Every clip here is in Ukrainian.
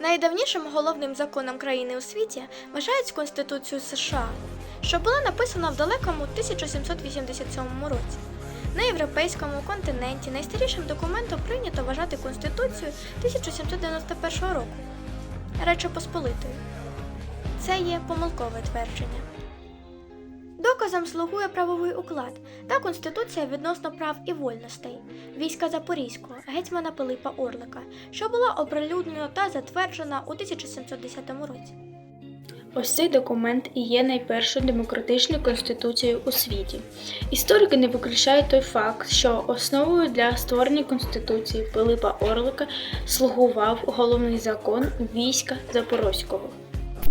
Найдавнішим головним законом країни у світі вважають Конституцію США, що була написана в далекому 1787 році. На європейському континенті найстарішим документом прийнято вважати Конституцію 1791 року Речі Посполитою. Це є помилкове твердження. Доказом слугує правовий уклад та Конституція відносно прав і вольностей війська Запорізького гетьмана Пилипа Орлика, що була оприлюднена та затверджена у 1710 році. Ось цей документ і є найпершою демократичною конституцією у світі. Історики не виключають той факт, що основою для створення конституції Пилипа Орлика слугував головний закон війська Запорозького.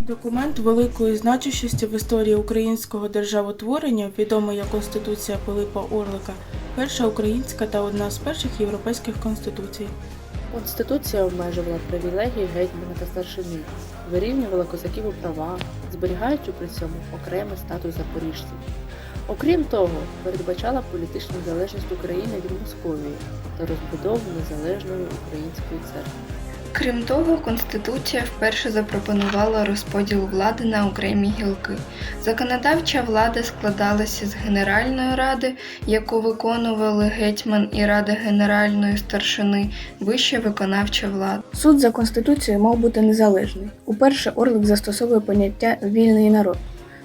Документ великої значущості в історії українського державотворення, відомий як Конституція Пилипа Орлика, перша українська та одна з перших європейських конституцій. Конституція обмежувала привілегії гетьмана та старшини, вирівнювала козаків у права, зберігаючи при цьому окремий статус запоріжців. Окрім того, передбачала політичну залежність України від Московії та розбудову незалежної української церкви. Крім того, Конституція вперше запропонувала розподіл влади на окремі гілки. Законодавча влада складалася з Генеральної ради, яку виконували гетьман і рада генеральної старшини, вища виконавча влада. Суд за конституцією мав бути незалежний. Уперше Орлик застосовує поняття вільний народ,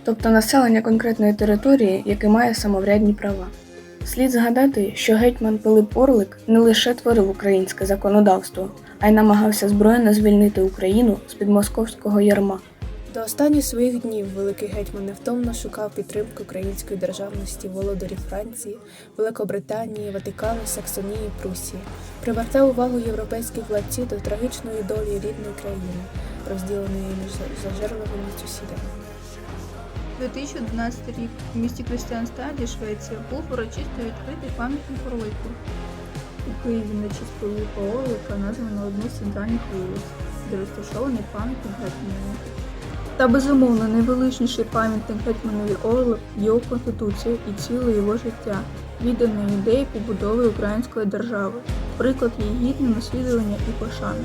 тобто населення конкретної території, яке має самоврядні права. Слід згадати, що гетьман Пилип Орлик не лише творив українське законодавство, а й намагався збройно звільнити Україну з під московського ярма. До останніх своїх днів великий гетьман невтомно шукав підтримки української державності володарів Франції, Великобританії, Ватикану, Саксонії, Прусії, привертав увагу європейських владців до трагічної долі рідної країни, розділеної між зажерливими сусідами. 2011 рік в місті Крістіанстаді, Швеція, був урочисто відкритий пам'ятник Орлику. У Києві на честь Пилипа Орлика названо одну з центральних вулиць, де розташований пам'ятник гетьману. Та безумовно найвеличніший пам'ятник гетьманові Орлик його конституція і ціле його життя, віддане ідеї побудови української держави, приклад її гідне наслідування і пошани.